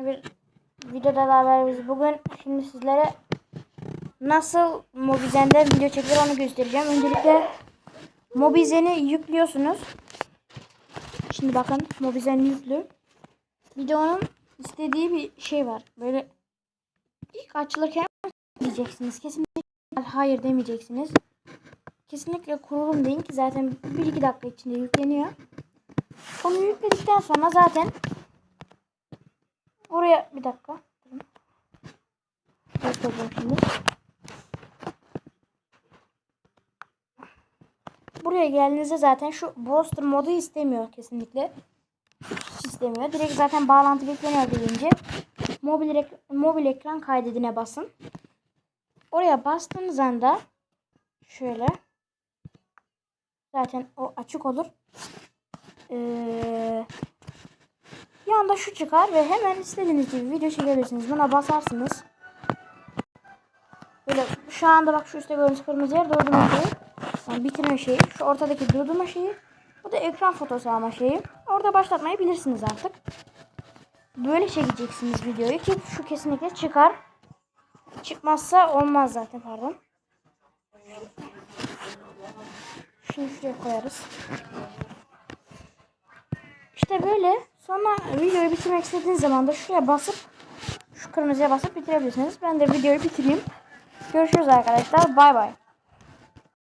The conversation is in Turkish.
bir videoda beraberiz. Bugün şimdi sizlere nasıl Mobizen'de video çekilir onu göstereceğim. Öncelikle Mobizen'i yüklüyorsunuz. Şimdi bakın Mobizen yüklü. Videonun istediği bir şey var. Böyle ilk açılırken diyeceksiniz. Kesinlikle hayır demeyeceksiniz. Kesinlikle kurulum deyin ki zaten 1-2 dakika içinde yükleniyor. Onu yükledikten sonra zaten Oraya bir dakika. Şimdi. Buraya geldiğinizde zaten şu Browser modu istemiyor kesinlikle. İstemiyor. Direkt zaten bağlantı bekleniyor deyince mobil, ek mobil ekran kaydedine basın. Oraya bastığınız anda şöyle zaten o açık olur. Ee, Yanda şu çıkar ve hemen istediğiniz gibi video çekebilirsiniz. Buna basarsınız. Böyle şu anda bak şu üstte gördüğünüz kırmızı yer durdurma şeyi. Yani bitirme şeyi. Şu ortadaki durdurma şeyi. Bu da ekran fotosu alma şeyi. Orada başlatmayı bilirsiniz artık. Böyle çekeceksiniz videoyu ki şu kesinlikle çıkar. Çıkmazsa olmaz zaten pardon. Şunu şuraya koyarız. İşte böyle. Sonra videoyu bitirmek istediğiniz zaman da şuraya basıp şu kırmızıya basıp bitirebilirsiniz. Ben de videoyu bitireyim. Görüşürüz arkadaşlar. Bay bay.